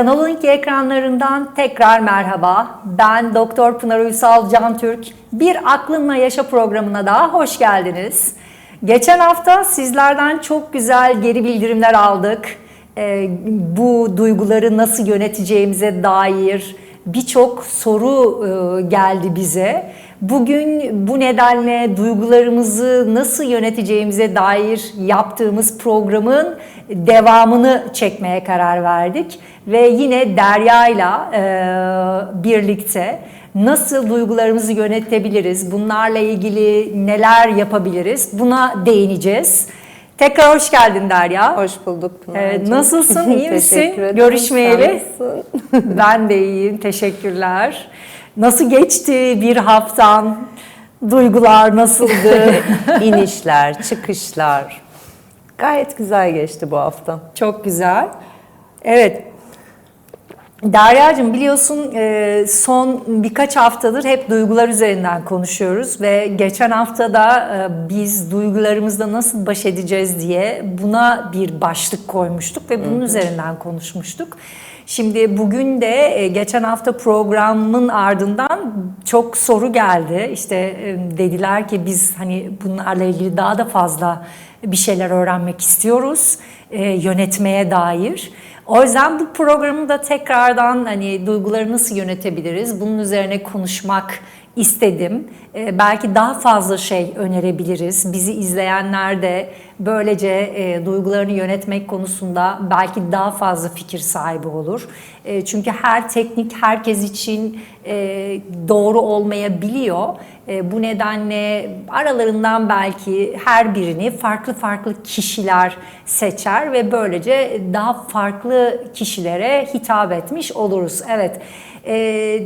Kanal 12 ekranlarından tekrar merhaba. Ben Doktor Pınar Uysal Can Türk. Bir Aklınla Yaşa programına daha hoş geldiniz. Geçen hafta sizlerden çok güzel geri bildirimler aldık. Ee, bu duyguları nasıl yöneteceğimize dair birçok soru e, geldi bize. Bugün bu nedenle duygularımızı nasıl yöneteceğimize dair yaptığımız programın devamını çekmeye karar verdik ve yine Derya ile birlikte nasıl duygularımızı yönetebiliriz, bunlarla ilgili neler yapabiliriz buna değineceğiz. Tekrar hoş geldin Derya. Hoş bulduk Pınar'cığım. Evet, nasılsın, iyi misin? Teşekkür ederim. Görüşmeyeli. Ben de iyiyim, teşekkürler. Nasıl geçti bir haftan? Duygular nasıldı? İnişler, çıkışlar. Gayet güzel geçti bu hafta. Çok güzel. Evet. Derya'cığım biliyorsun e, son birkaç haftadır hep duygular üzerinden konuşuyoruz ve geçen hafta da e, biz duygularımızla nasıl baş edeceğiz diye buna bir başlık koymuştuk ve bunun üzerinden konuşmuştuk. Şimdi bugün de e, geçen hafta programın ardından çok soru geldi. İşte e, dediler ki biz hani bunlarla ilgili daha da fazla bir şeyler öğrenmek istiyoruz e, yönetmeye dair. O yüzden bu programı da tekrardan hani duyguları nasıl yönetebiliriz bunun üzerine konuşmak istedim. Ee, belki daha fazla şey önerebiliriz. Bizi izleyenler de böylece e, duygularını yönetmek konusunda belki daha fazla fikir sahibi olur. E, çünkü her teknik herkes için e, doğru olmayabiliyor. E, bu nedenle aralarından belki her birini farklı farklı kişiler seçer ve böylece daha farklı kişilere hitap etmiş oluruz. Evet. E,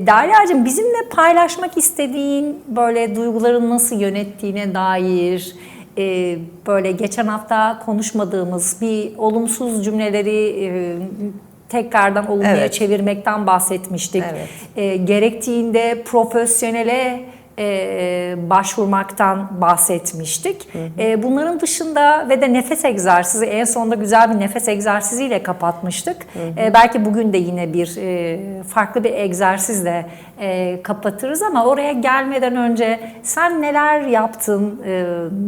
Derya'cığım bizimle paylaşmak istediğin böyle duyguların nasıl yönettiğine dair e, böyle geçen hafta konuşmadığımız bir olumsuz cümleleri e, tekrardan olumluya Evet. çevirmekten bahsetmiştik. Evet. E, gerektiğinde profesyonele e, başvurmaktan bahsetmiştik. E, bunların dışında ve de nefes egzersizi en sonunda güzel bir nefes egzersiziyle kapatmıştık. E, belki bugün de yine bir e, farklı bir egzersizle e, kapatırız ama oraya gelmeden önce sen neler yaptın, e,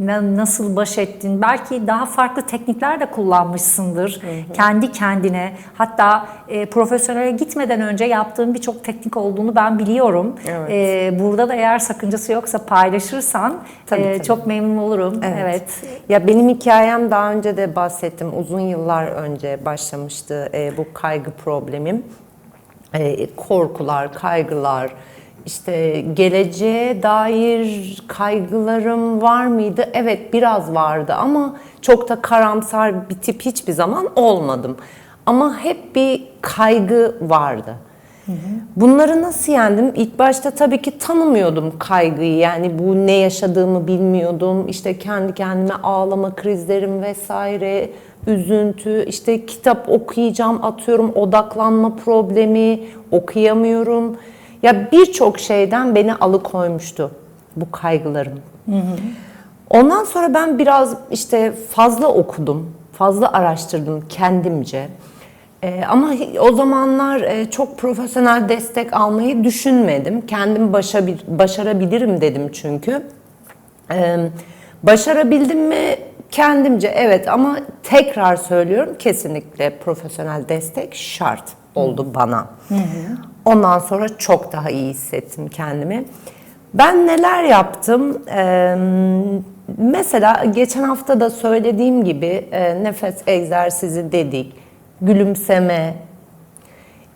na- nasıl baş ettin? Belki daha farklı teknikler de kullanmışsındır kendi kendine. Hatta e, profesyonele gitmeden önce yaptığın birçok teknik olduğunu ben biliyorum. Evet. E, burada da eğer sakıncası yoksa paylaşırsan Tabii, e, tabii. çok memnun olurum. Evet. Evet. Ya benim hikayem daha önce de bahsettim. Uzun yıllar önce başlamıştı e, bu kaygı problemim. E, korkular, kaygılar, işte geleceğe dair kaygılarım var mıydı? Evet biraz vardı ama çok da karamsar bir tip hiçbir zaman olmadım. Ama hep bir kaygı vardı. Bunları nasıl yendim? İlk başta tabii ki tanımıyordum kaygıyı. Yani bu ne yaşadığımı bilmiyordum. İşte kendi kendime ağlama krizlerim vesaire, üzüntü, işte kitap okuyacağım atıyorum odaklanma problemi, okuyamıyorum. Ya birçok şeyden beni alıkoymuştu bu kaygılarım. Ondan sonra ben biraz işte fazla okudum, fazla araştırdım kendimce. Ee, ama o zamanlar e, çok profesyonel destek almayı düşünmedim. Kendim başabil- başarabilirim dedim çünkü. Ee, başarabildim mi? Kendimce evet ama tekrar söylüyorum kesinlikle profesyonel destek şart oldu bana. Ondan sonra çok daha iyi hissettim kendimi. Ben neler yaptım? Ee, mesela geçen hafta da söylediğim gibi e, nefes egzersizi dedik, gülümseme,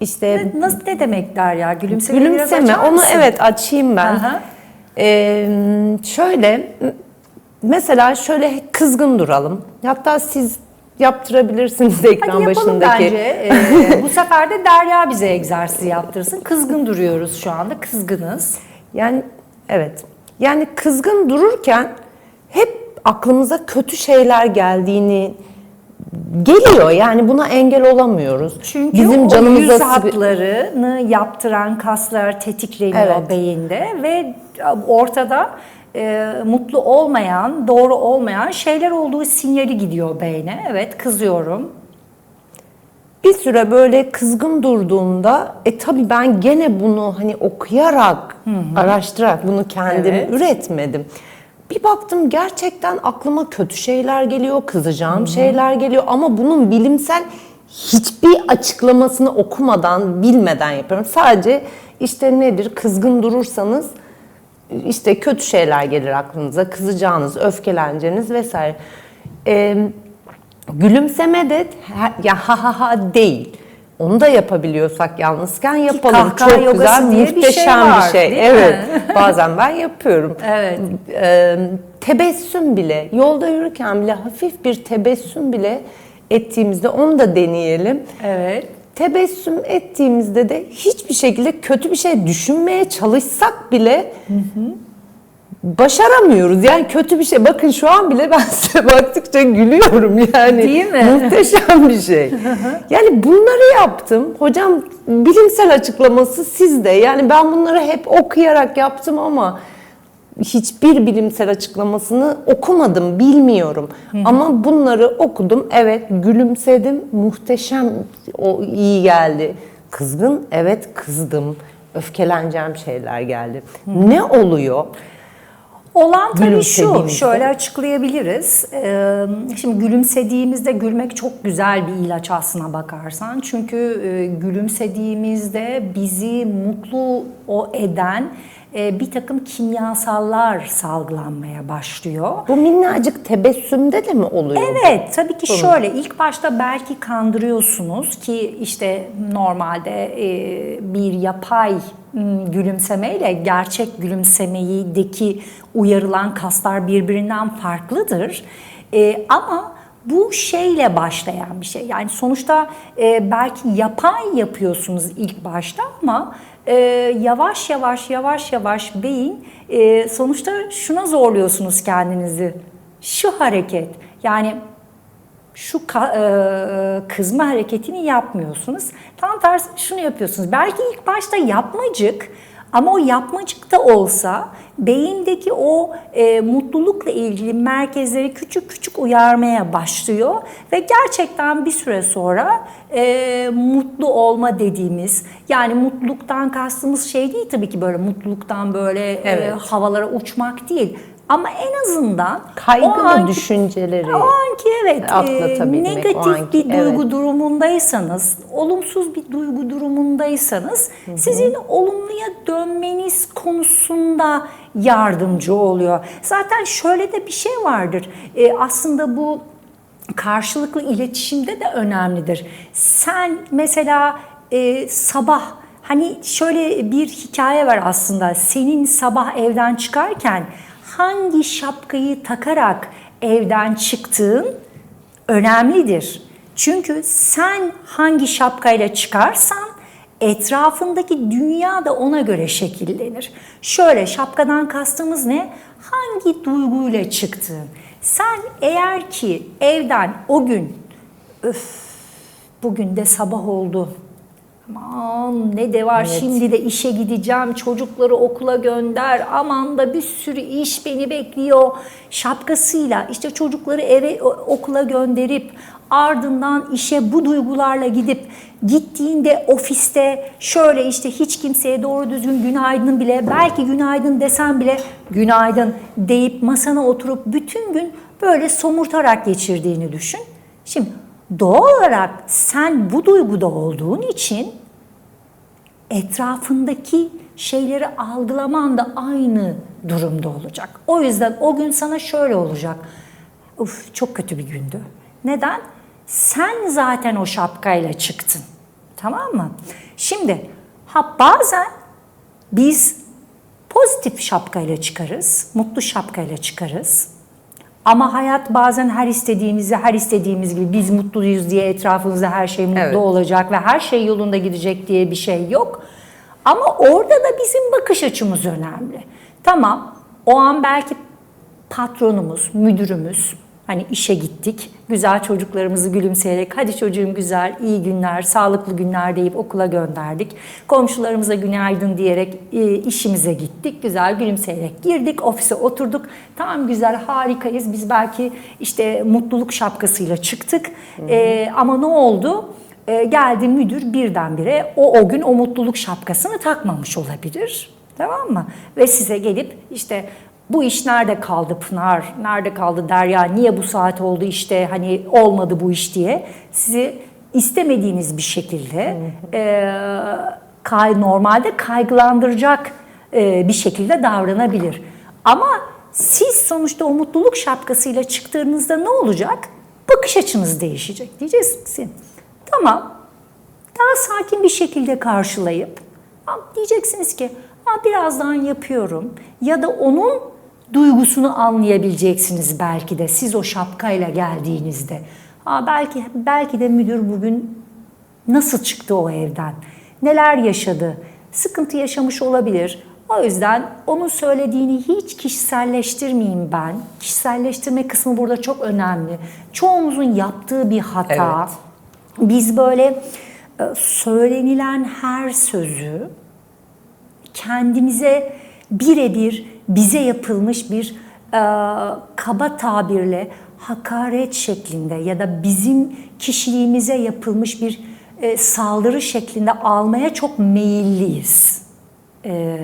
işte Nasıl ne demek Derya? Gülümseme, biraz Gülümseme açar onu mısın? evet açayım ben. Aha. Ee, şöyle mesela şöyle kızgın duralım. Hatta siz yaptırabilirsiniz ekran Hadi başındaki. bence. Ee, bu sefer de Derya bize egzersiz yaptırsın. Kızgın duruyoruz şu anda. Kızgınız. Yani evet. Yani kızgın dururken hep aklımıza kötü şeyler geldiğini geliyor. Yani buna engel olamıyoruz. Çünkü Bizim canımıza yüz hatlarını yaptıran kaslar tetikleniyor Evet. beyinde ve ortada e, mutlu olmayan, doğru olmayan şeyler olduğu sinyali gidiyor beyne. Evet kızıyorum. bir süre böyle kızgın durduğumda e tabii ben gene bunu hani okuyarak, araştırarak bunu kendim Evet. üretmedim. Bir baktım gerçekten aklıma kötü şeyler geliyor, kızacağım şeyler geliyor ama bunun bilimsel hiçbir açıklamasını okumadan, bilmeden yapıyorum. Sadece işte nedir kızgın durursanız işte kötü şeyler gelir aklınıza, kızacağınız, öfkeleneceğiniz vesaire. Ee, gülümseme de ya ha ha ha değil. Onu da yapabiliyorsak yalnızken yapalım. Çok güzel, diye bir şey muhteşem var, bir şey. değil mi? evet. Bazen ben yapıyorum. Evet. Ee, tebessüm bile, yolda yürürken bile hafif bir tebessüm bile ettiğimizde onu da deneyelim. Evet. Tebessüm ettiğimizde de hiçbir şekilde kötü bir şey düşünmeye çalışsak bile başaramıyoruz. Yani kötü bir şey. Bakın şu an bile ben size baktıkça gülüyorum yani. Değil mi? Muhteşem bir şey. yani bunları yaptım. Hocam bilimsel açıklaması sizde. Yani ben bunları hep okuyarak yaptım ama hiçbir bilimsel açıklamasını okumadım, bilmiyorum. Ama bunları okudum. Evet, gülümsedim. Muhteşem o iyi geldi. Kızgın, evet kızdım. Öfkeleneceğim şeyler geldi. Ne oluyor? Olan tabii şu, şöyle açıklayabiliriz. Ee, Şimdi gülümsediğimizde gülmek çok güzel bir ilaç aslına bakarsan. Çünkü e, gülümsediğimizde bizi mutlu o eden bir takım kimyasallar salgılanmaya başlıyor. Bu minnacık tebessümde de mi oluyor? Evet tabii ki şöyle ilk başta belki kandırıyorsunuz ki işte normalde e, bir yapay gülümsemeyle gerçek gülümsemeyideki uyarılan kaslar birbirinden farklıdır. E, ama bu şeyle başlayan bir şey. Yani sonuçta e, belki yapay yapıyorsunuz ilk başta ama e, yavaş yavaş yavaş yavaş beyin e, sonuçta şuna zorluyorsunuz kendinizi. Şu hareket yani şu e, kızma hareketini yapmıyorsunuz. Tam tersi şunu yapıyorsunuz. Belki ilk başta yapmacık ama o yapmacık da olsa beyindeki o e, mutlulukla ilgili merkezleri küçük küçük uyarmaya başlıyor ve gerçekten bir süre sonra e, mutlu olma dediğimiz yani mutluluktan kastımız şey değil tabii ki böyle mutluluktan böyle e, Evet. havalara uçmak değil. Ama en azından Kaygılı o anki- düşünceleri. o anki evet Atlatabilmek, e, o negatif anki, bir duygu evet. durumundaysanız, olumsuz bir duygu durumundaysanız sizin olumluya dönmeniz konusunda yardımcı oluyor. Zaten şöyle de bir şey vardır. E, aslında bu karşılıklı iletişimde de önemlidir. Sen mesela e, sabah hani şöyle bir hikaye var aslında. Senin sabah evden çıkarken hangi şapkayı takarak evden çıktığın önemlidir. Çünkü sen hangi şapkayla çıkarsan etrafındaki dünya da ona göre şekillenir. Şöyle şapkadan kastımız ne? Hangi duyguyla çıktığın. Sen eğer ki evden o gün öf bugün de sabah oldu. Aman ne de var şimdi de işe gideceğim çocukları okula gönder aman da bir sürü iş beni bekliyor şapkasıyla işte çocukları eve okula gönderip ardından işe bu duygularla gidip gittiğinde ofiste şöyle işte hiç kimseye doğru düzgün günaydın bile belki günaydın desem bile günaydın deyip masana oturup bütün gün böyle somurtarak geçirdiğini düşün. Şimdi doğal olarak sen bu duyguda olduğun için etrafındaki şeyleri algılaman da aynı durumda olacak. O yüzden o gün sana şöyle olacak. Uf çok kötü bir gündü. Neden? Sen zaten o şapkayla çıktın. Tamam mı? Şimdi ha bazen biz pozitif şapkayla çıkarız, mutlu şapkayla çıkarız. Ama hayat bazen her istediğimizi, her istediğimiz gibi biz mutluyuz diye etrafımızda her şey mutlu Evet. olacak ve her şey yolunda gidecek diye bir şey yok. Ama orada da bizim bakış açımız önemli. Tamam, o an belki patronumuz, müdürümüz, hani işe gittik, güzel çocuklarımızı gülümseyerek hadi çocuğum güzel, iyi günler, sağlıklı günler deyip okula gönderdik. Komşularımıza günaydın diyerek e, işimize gittik, güzel gülümseyerek girdik, ofise oturduk. Tamam güzel, harikayız. Biz belki işte mutluluk şapkasıyla çıktık. E, ama ne oldu? e, geldi müdür birdenbire o o gün o mutluluk şapkasını takmamış olabilir. Tamam mı? Ve size gelip işte bu iş nerede kaldı Pınar, nerede kaldı Derya, niye bu saat oldu işte hani olmadı bu iş diye sizi istemediğiniz bir şekilde e, kay, normalde kaygılandıracak e, bir şekilde davranabilir. Ama siz sonuçta o mutluluk şapkasıyla çıktığınızda ne olacak? Bakış açınız değişecek. Diyeceksin tamam daha sakin bir şekilde karşılayıp diyeceksiniz ki birazdan yapıyorum ya da onun duygusunu anlayabileceksiniz belki de siz o şapkayla geldiğinizde. Ha, belki belki de müdür bugün nasıl çıktı o evden? Neler yaşadı? Sıkıntı yaşamış olabilir. O yüzden onun söylediğini hiç kişiselleştirmeyeyim ben. Kişiselleştirme kısmı burada çok önemli. Çoğumuzun yaptığı bir hata. Biz böyle e, söylenilen her sözü kendimize birebir bize yapılmış bir e, kaba tabirle hakaret şeklinde ya da bizim kişiliğimize yapılmış bir e, saldırı şeklinde almaya çok meyilliyiz. E,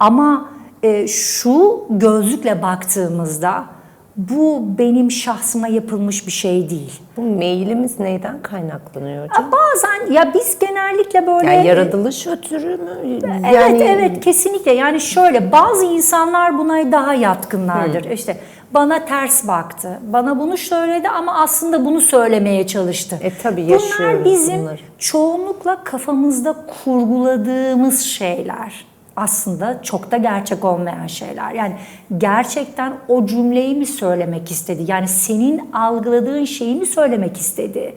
ama e, şu gözlükle baktığımızda bu benim şahsıma yapılmış bir şey değil. Bu mailimiz neyden kaynaklanıyor hocam? Ya Bazen ya biz genellikle böyle Yani yaratılış ötürü mü? Evet evet kesinlikle yani şöyle bazı insanlar buna daha yatkınlardır. İşte bana ters baktı. Bana bunu söyledi ama aslında bunu söylemeye çalıştı. E, tabii Bunlar yaşıyoruz bizim bunları. çoğunlukla kafamızda kurguladığımız şeyler. Aslında çok da gerçek olmayan şeyler. Yani gerçekten o cümleyi mi söylemek istedi? Yani senin algıladığın şeyi mi söylemek istedi?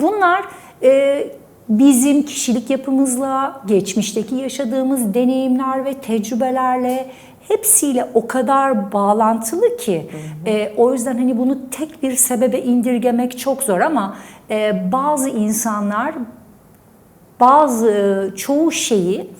Bunlar e, bizim kişilik yapımızla, geçmişteki yaşadığımız deneyimler ve tecrübelerle hepsiyle o kadar bağlantılı ki e, o yüzden hani bunu tek bir sebebe indirgemek çok zor ama e, bazı insanlar bazı çoğu şeyi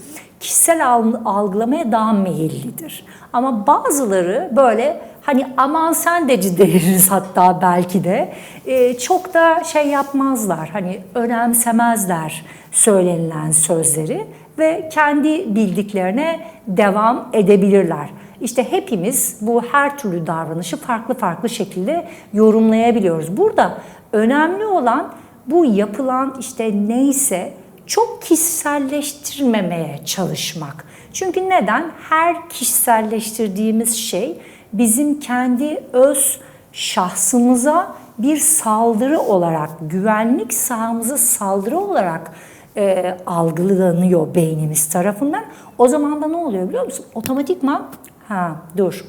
kişisel al- algılamaya daha meyillidir. Ama bazıları böyle hani aman sen de deriz hatta belki de e, çok da şey yapmazlar. Hani önemsemezler söylenilen sözleri ve kendi bildiklerine devam edebilirler. İşte hepimiz bu her türlü davranışı farklı farklı şekilde yorumlayabiliyoruz. Burada önemli olan bu yapılan işte neyse çok kişiselleştirmemeye çalışmak. Çünkü neden? Her kişiselleştirdiğimiz şey bizim kendi öz şahsımıza bir saldırı olarak, güvenlik sahamıza saldırı olarak e, algılanıyor beynimiz tarafından. O zaman da ne oluyor biliyor musun? Otomatikman ha dur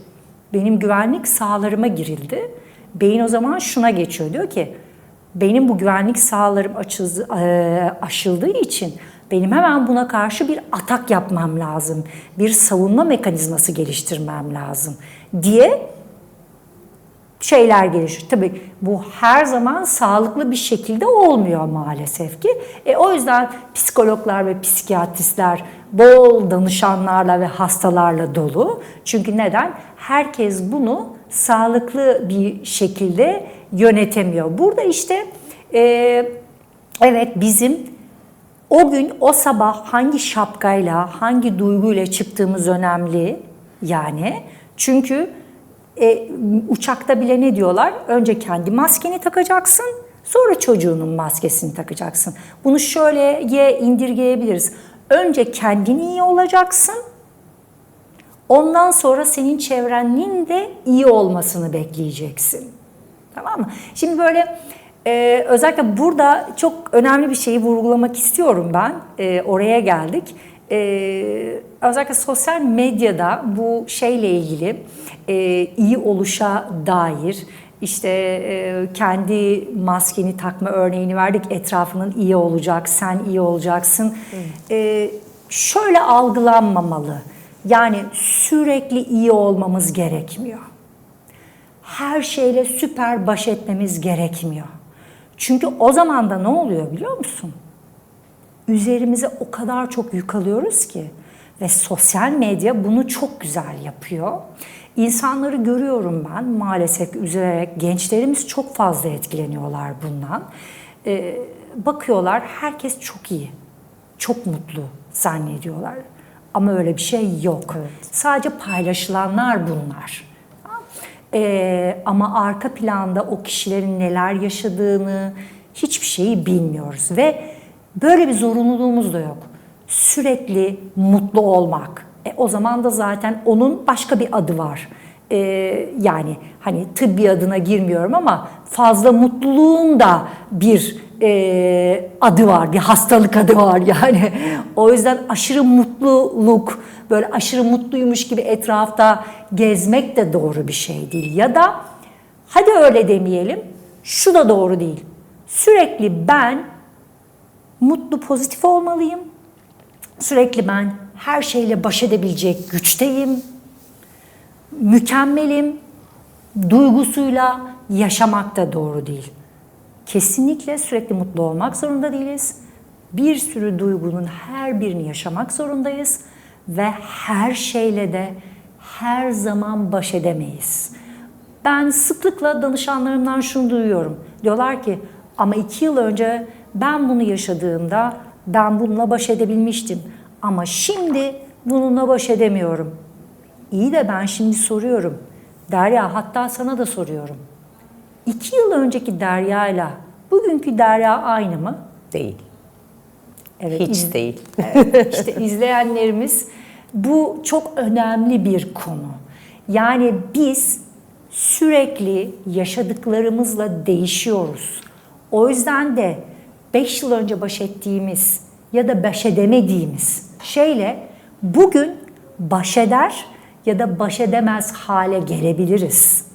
benim güvenlik sahalarıma girildi. Beyin o zaman şuna geçiyor diyor ki benim bu güvenlik sahalarım açıldı, e, aşıldığı için benim hemen buna karşı bir atak yapmam lazım. Bir savunma mekanizması geliştirmem lazım diye şeyler gelişiyor. Tabii bu her zaman sağlıklı bir şekilde olmuyor maalesef ki. E, o yüzden psikologlar ve psikiyatristler bol danışanlarla ve hastalarla dolu. Çünkü neden? Herkes bunu sağlıklı bir şekilde yönetemiyor. Burada işte e, evet bizim o gün o sabah hangi şapkayla, hangi duyguyla çıktığımız önemli yani. Çünkü e, uçakta bile ne diyorlar? Önce kendi maskeni takacaksın, sonra çocuğunun maskesini takacaksın. Bunu şöyleye indirgeyebiliriz. Önce kendin iyi olacaksın, ondan sonra senin çevrenin de iyi olmasını bekleyeceksin. Tamam mı? Şimdi böyle e, özellikle burada çok önemli bir şeyi vurgulamak istiyorum ben. E, oraya geldik. E, özellikle sosyal medyada bu şeyle ilgili e, iyi oluşa dair işte e, kendi maskeni takma örneğini verdik. Etrafının iyi olacak, sen iyi olacaksın. E, şöyle algılanmamalı. Yani sürekli iyi olmamız gerekmiyor her şeyle süper baş etmemiz gerekmiyor. Çünkü o zaman da ne oluyor biliyor musun? Üzerimize o kadar çok yük alıyoruz ki ve sosyal medya bunu çok güzel yapıyor. İnsanları görüyorum ben maalesef üzülerek gençlerimiz çok fazla etkileniyorlar bundan. e, bakıyorlar herkes çok iyi, çok mutlu zannediyorlar. Ama öyle bir şey yok. Sadece paylaşılanlar bunlar. Ee, ama arka planda o kişilerin neler yaşadığını hiçbir şeyi bilmiyoruz ve böyle bir zorunluluğumuz da yok. Sürekli mutlu olmak. E, o zaman da zaten onun başka bir adı var. Ee, yani hani tıbbi adına girmiyorum ama fazla mutluluğun da bir e, adı var, bir hastalık adı var yani. O yüzden aşırı mutluluk, böyle aşırı mutluymuş gibi etrafta gezmek de doğru bir şey değil. Ya da hadi öyle demeyelim, şu da doğru değil. Sürekli ben mutlu, pozitif olmalıyım. Sürekli ben her şeyle baş edebilecek güçteyim. Mükemmelim. Duygusuyla yaşamak da doğru değil. Kesinlikle sürekli mutlu olmak zorunda değiliz. Bir sürü duygunun her birini yaşamak zorundayız ve her şeyle de her zaman baş edemeyiz. Ben sıklıkla danışanlarımdan şunu duyuyorum. Diyorlar ki ama iki yıl önce ben bunu yaşadığımda ben bununla baş edebilmiştim. Ama şimdi bununla baş edemiyorum. İyi de ben şimdi soruyorum. Derya hatta sana da soruyorum. İki yıl önceki Derya ile bugünkü Derya aynı mı? Değil. Evet, Hiç iz- değil. işte izleyenlerimiz bu çok önemli bir konu. Yani biz sürekli yaşadıklarımızla değişiyoruz. O yüzden de 5 yıl önce baş ettiğimiz ya da baş edemediğimiz şeyle bugün baş eder ya da baş edemez hale gelebiliriz.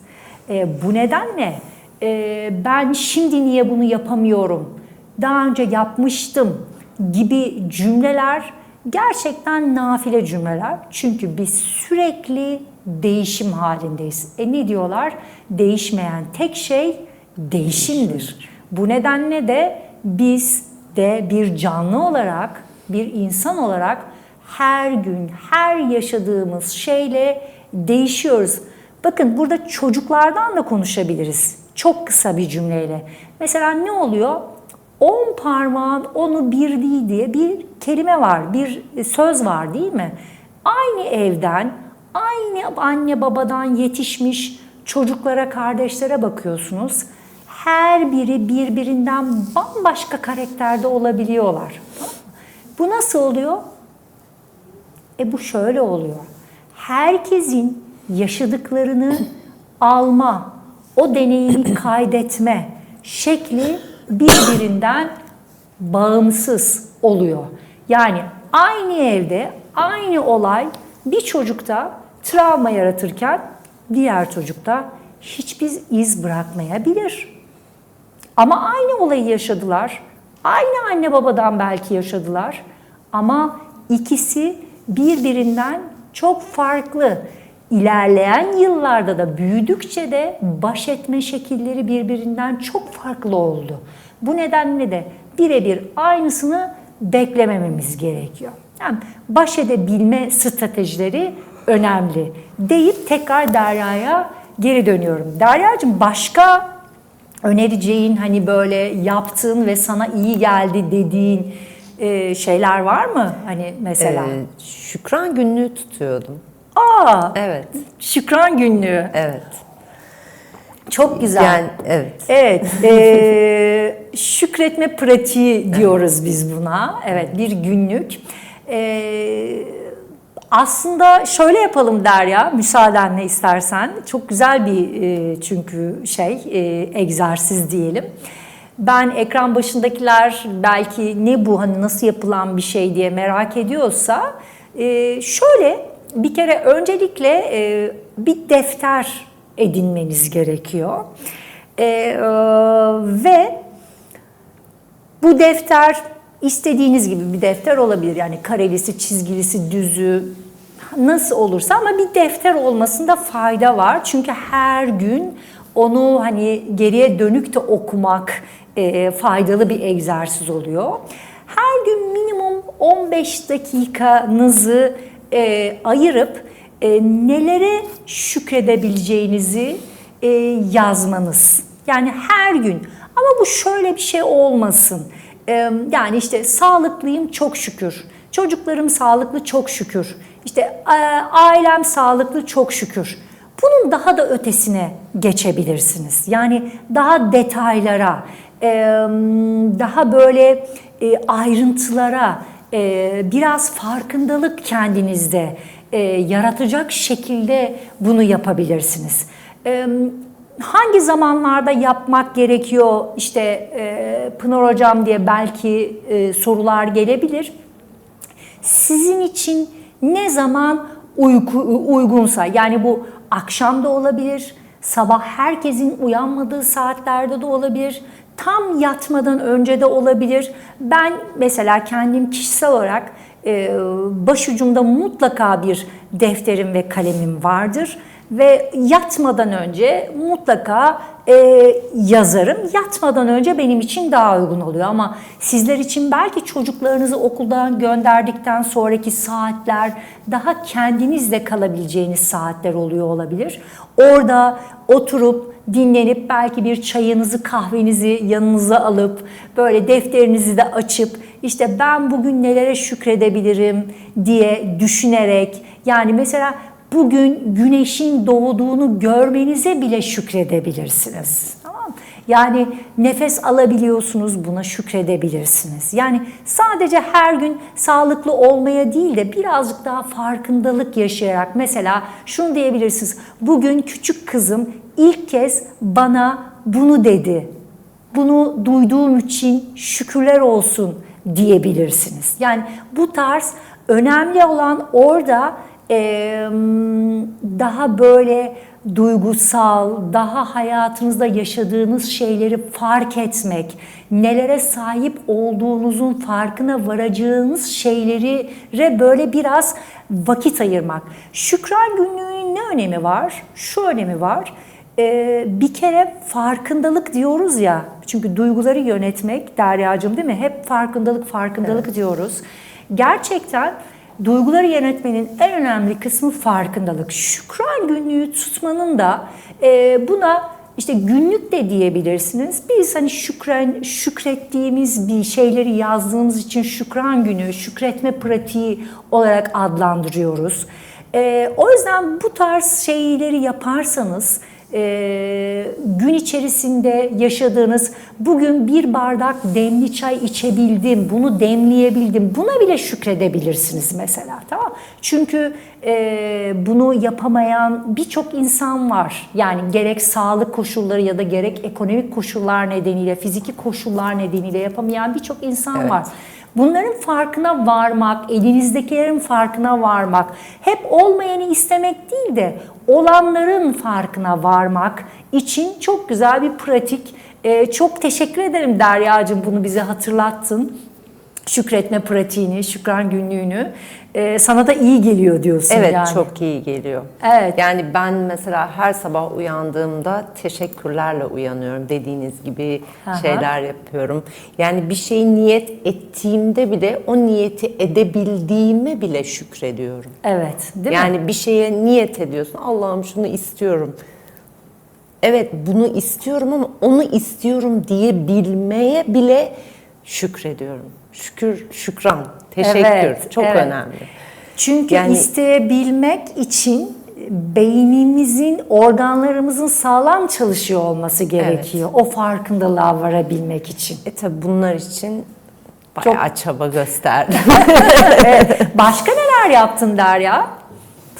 E, bu nedenle e, ben şimdi niye bunu yapamıyorum? Daha önce yapmıştım gibi cümleler gerçekten nafile cümleler. Çünkü biz sürekli değişim halindeyiz. E ne diyorlar? Değişmeyen tek şey değişimdir. Bu nedenle de biz de bir canlı olarak, bir insan olarak her gün, her yaşadığımız şeyle değişiyoruz. Bakın burada çocuklardan da konuşabiliriz. Çok kısa bir cümleyle. Mesela ne oluyor? On parmağın onu bir değil diye bir kelime var, bir söz var değil mi? Aynı evden, aynı anne babadan yetişmiş çocuklara, kardeşlere bakıyorsunuz. Her biri birbirinden bambaşka karakterde olabiliyorlar. Bu nasıl oluyor? E bu şöyle oluyor. Herkesin yaşadıklarını alma, o deneyimi kaydetme şekli birbirinden bağımsız oluyor. Yani aynı evde aynı olay bir çocukta travma yaratırken diğer çocukta hiçbir iz bırakmayabilir. Ama aynı olayı yaşadılar. Aynı anne babadan belki yaşadılar. Ama ikisi birbirinden çok farklı. İlerleyen yıllarda da büyüdükçe de baş etme şekilleri birbirinden çok farklı oldu. Bu nedenle de birebir aynısını beklemememiz gerekiyor. Yani baş edebilme stratejileri önemli deyip tekrar Derya'ya geri dönüyorum. Derya'cığım başka önereceğin hani böyle yaptığın ve sana iyi geldi dediğin e, şeyler var mı? Hani mesela. Ee, Şükran günlüğü tutuyordum. Aa, Evet. Şükran günlüğü. Evet. Çok güzel. Yani evet. Evet, e, şükretme pratiği diyoruz biz buna. Evet, bir günlük. E, aslında şöyle yapalım Derya, müsaadenle istersen. Çok güzel bir e, çünkü şey, e, egzersiz diyelim. Ben ekran başındakiler belki ne bu, hani nasıl yapılan bir şey diye merak ediyorsa, e, şöyle bir kere öncelikle e, bir defter edinmeniz gerekiyor. E, e, ve bu defter istediğiniz gibi bir defter olabilir. Yani karelisi, çizgilisi, düzü nasıl olursa ama bir defter olmasında fayda var. Çünkü her gün onu hani geriye dönük de okumak e, faydalı bir egzersiz oluyor. Her gün minimum 15 dakikanızı e, ayırıp e, nelere şükredebileceğinizi e, yazmanız. Yani her gün Ama bu şöyle bir şey olmasın. Ee, yani işte sağlıklıyım çok şükür. Çocuklarım sağlıklı çok şükür. İşte e, ailem sağlıklı çok şükür. Bunun daha da ötesine geçebilirsiniz. Yani daha detaylara, e, daha böyle e, ayrıntılara, e, biraz farkındalık kendinizde e, yaratacak şekilde bunu yapabilirsiniz. E, hangi zamanlarda yapmak gerekiyor? İşte e, Pınar Hocam diye belki e, sorular gelebilir. Sizin için ne zaman uyku, uygunsa yani bu akşam da olabilir, sabah herkesin uyanmadığı saatlerde de olabilir, tam yatmadan önce de olabilir. Ben mesela kendim kişisel olarak başucumda mutlaka bir defterim ve kalemim vardır ve yatmadan önce mutlaka e, yazarım. Yatmadan önce benim için daha uygun oluyor ama sizler için belki çocuklarınızı okuldan gönderdikten sonraki saatler daha kendinizle kalabileceğiniz saatler oluyor olabilir. Orada oturup dinlenip belki bir çayınızı kahvenizi yanınıza alıp böyle defterinizi de açıp işte ben bugün nelere şükredebilirim diye düşünerek yani mesela bugün güneşin doğduğunu görmenize bile şükredebilirsiniz. Tamam mı? Yani nefes alabiliyorsunuz buna şükredebilirsiniz. Yani sadece her gün sağlıklı olmaya değil de birazcık daha farkındalık yaşayarak mesela şunu diyebilirsiniz. Bugün küçük kızım ilk kez bana bunu dedi. Bunu duyduğum için şükürler olsun diyebilirsiniz. Yani bu tarz önemli olan orada e, daha böyle duygusal, daha hayatınızda yaşadığınız şeyleri fark etmek, nelere sahip olduğunuzun farkına varacağınız şeylere böyle biraz vakit ayırmak. Şükran günlüğünün ne önemi var? Şu önemi var. Ee, bir kere farkındalık diyoruz ya, çünkü duyguları yönetmek Derya'cığım değil mi? Hep farkındalık, farkındalık evet. diyoruz. Gerçekten duyguları yönetmenin en önemli kısmı farkındalık. Şükran günlüğü tutmanın da e, buna işte günlük de diyebilirsiniz. Biz hani şükren, şükrettiğimiz bir şeyleri yazdığımız için şükran günü, şükretme pratiği olarak adlandırıyoruz. E, o yüzden bu tarz şeyleri yaparsanız e, gün içerisinde yaşadığınız bugün bir bardak demli çay içebildim, bunu demleyebildim, buna bile şükredebilirsiniz mesela tamam Çünkü e, bunu yapamayan birçok insan var. Yani gerek sağlık koşulları ya da gerek ekonomik koşullar nedeniyle, fiziki koşullar nedeniyle yapamayan birçok insan evet. var. Bunların farkına varmak, elinizdekilerin farkına varmak, hep olmayanı istemek değil de olanların farkına varmak için çok güzel bir pratik. Ee, çok teşekkür ederim Derya'cığım bunu bize hatırlattın. Şükretme pratiğini, şükran günlüğünü. Ee, sana da iyi geliyor diyorsun evet, yani. Evet çok iyi geliyor. Evet. Yani ben mesela her sabah uyandığımda teşekkürlerle uyanıyorum. Dediğiniz gibi Aha. şeyler yapıyorum. Yani bir şeyi niyet ettiğimde bile o niyeti edebildiğime bile şükrediyorum. Evet değil yani mi? Yani bir şeye niyet ediyorsun. Allah'ım şunu istiyorum. Evet bunu istiyorum ama onu istiyorum diyebilmeye bile şükrediyorum. Şükür, şükran, teşekkür evet, çok evet. önemli. Çünkü yani, isteyebilmek için beynimizin, organlarımızın sağlam çalışıyor olması gerekiyor. Evet. O farkındalığa varabilmek için. E tabi bunlar için bayağı çok... çaba gösterdim. evet. Başka neler yaptın Derya?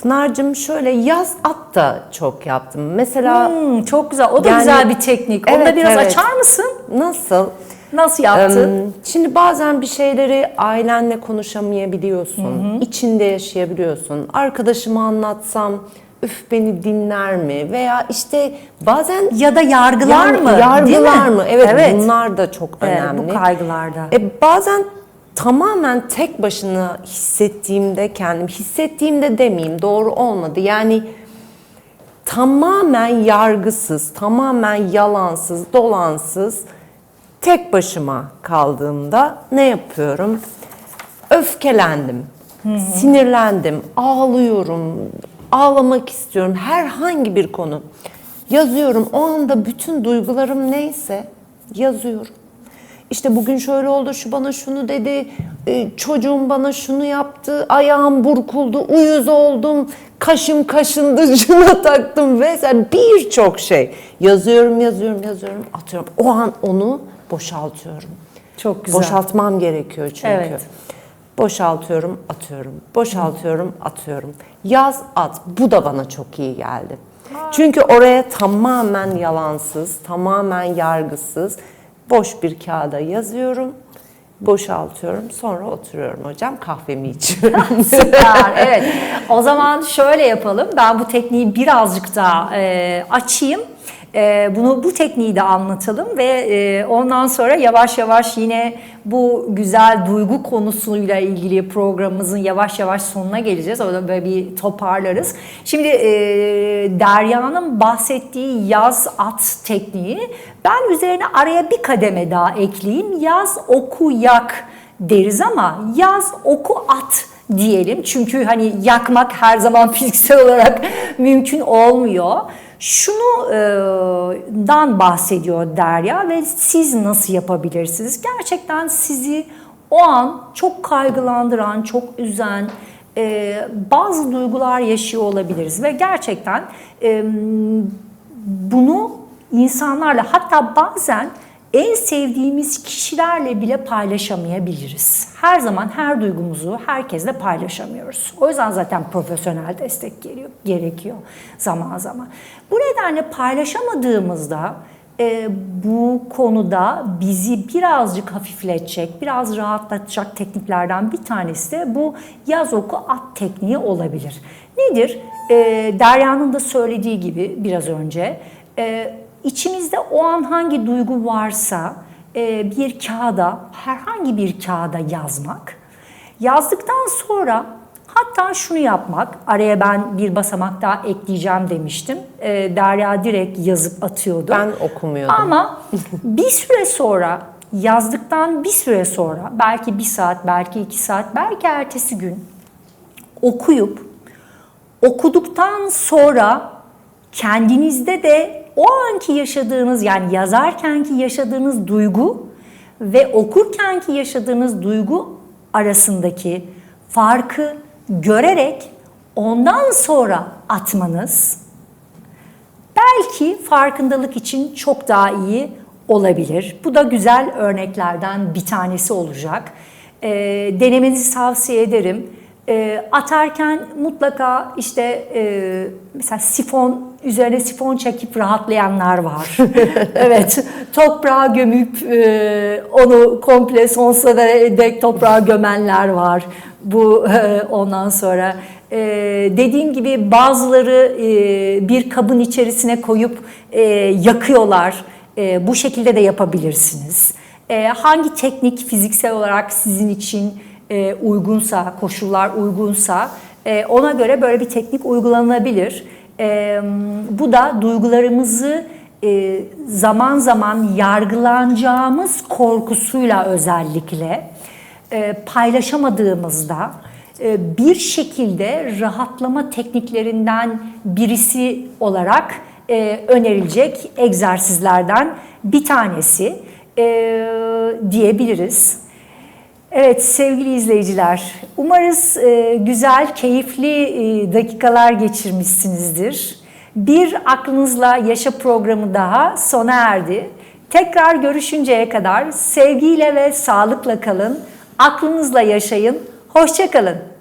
Pınar'cığım şöyle yaz at da çok yaptım. Mesela hmm, çok güzel. O da yani, güzel bir teknik. Onu evet, da biraz evet. açar mısın? Nasıl? Nasıl yaptın? Şimdi bazen bir şeyleri ailenle konuşamayabiliyorsun. Hı hı. içinde yaşayabiliyorsun. Arkadaşıma anlatsam üf beni dinler mi? Veya işte bazen ya da yargılar yani, mı? Yargılar mı? Evet, evet bunlar da çok evet, önemli. Bu kaygılarda. E, bazen tamamen tek başına hissettiğimde kendim hissettiğimde demeyeyim doğru olmadı. Yani tamamen yargısız, tamamen yalansız, dolansız tek başıma kaldığımda ne yapıyorum? Öfkelendim, Hı-hı. sinirlendim, ağlıyorum, ağlamak istiyorum. Herhangi bir konu yazıyorum. O anda bütün duygularım neyse Yazıyorum. İşte bugün şöyle oldu, şu bana şunu dedi, e, çocuğum bana şunu yaptı, ayağım burkuldu, uyuz oldum, kaşım kaşındı, şuna taktım vesaire birçok şey. Yazıyorum, yazıyorum, yazıyorum, atıyorum. O an onu boşaltıyorum. Çok güzel. Boşaltmam gerekiyor çünkü. Evet. Boşaltıyorum, atıyorum. Boşaltıyorum, atıyorum. Yaz at. Bu da bana çok iyi geldi. Çünkü oraya tamamen yalansız, tamamen yargısız, boş bir kağıda yazıyorum. Boşaltıyorum. Sonra oturuyorum hocam kahvemi içiyorum. Süper. Evet. O zaman şöyle yapalım. Ben bu tekniği birazcık daha e, açayım. E, bunu bu tekniği de anlatalım ve e, ondan sonra yavaş yavaş yine bu güzel duygu konusuyla ilgili programımızın yavaş yavaş sonuna geleceğiz. Orada böyle bir toparlarız. Şimdi e, Derya'nın bahsettiği yaz at tekniği ben üzerine araya bir kademe daha ekleyeyim. Yaz oku yak deriz ama yaz oku at diyelim. Çünkü hani yakmak her zaman fiziksel olarak mümkün olmuyor. Şunu e, dan bahsediyor Derya ve siz nasıl yapabilirsiniz? Gerçekten sizi o an çok kaygılandıran, çok üzen e, bazı duygular yaşıyor olabiliriz ve gerçekten e, bunu insanlarla hatta bazen en sevdiğimiz kişilerle bile paylaşamayabiliriz. Her zaman her duygumuzu herkesle paylaşamıyoruz. O yüzden zaten profesyonel destek geliyor, gerekiyor zaman zaman. Bu nedenle paylaşamadığımızda e, bu konuda bizi birazcık hafifletecek, biraz rahatlatacak tekniklerden bir tanesi de bu yaz oku at tekniği olabilir. Nedir? E, Derya'nın da söylediği gibi biraz önce e, içimizde o an hangi duygu varsa e, bir kağıda, herhangi bir kağıda yazmak. Yazdıktan sonra hatta şunu yapmak, araya ben bir basamak daha ekleyeceğim demiştim. E, Derya direkt yazıp atıyordu. Ben okumuyordum. Ama bir süre sonra yazdıktan bir süre sonra belki bir saat, belki iki saat, belki ertesi gün okuyup okuduktan sonra kendinizde de o anki yaşadığınız yani yazarkenki yaşadığınız duygu ve okurkenki yaşadığınız duygu arasındaki farkı görerek ondan sonra atmanız belki farkındalık için çok daha iyi olabilir. Bu da güzel örneklerden bir tanesi olacak. E, denemenizi tavsiye ederim. E, atarken mutlaka işte e, mesela sifon üzerine sifon çekip rahatlayanlar var. evet, toprağa gömüp e, onu komple sonsuza dek toprağa gömenler var. Bu e, ondan sonra e, dediğim gibi bazıları e, bir kabın içerisine koyup e, yakıyorlar. E, bu şekilde de yapabilirsiniz. E, hangi teknik fiziksel olarak sizin için e, uygunsa, koşullar uygunsa e, ona göre böyle bir teknik uygulanabilir. E, bu da duygularımızı e, zaman zaman yargılanacağımız korkusuyla özellikle e, paylaşamadığımızda e, bir şekilde rahatlama tekniklerinden birisi olarak e, önerilecek egzersizlerden bir tanesi e, diyebiliriz. Evet sevgili izleyiciler, umarız e, güzel, keyifli e, dakikalar geçirmişsinizdir. Bir Aklınızla Yaşa programı daha sona erdi. Tekrar görüşünceye kadar sevgiyle ve sağlıkla kalın, aklınızla yaşayın, hoşçakalın.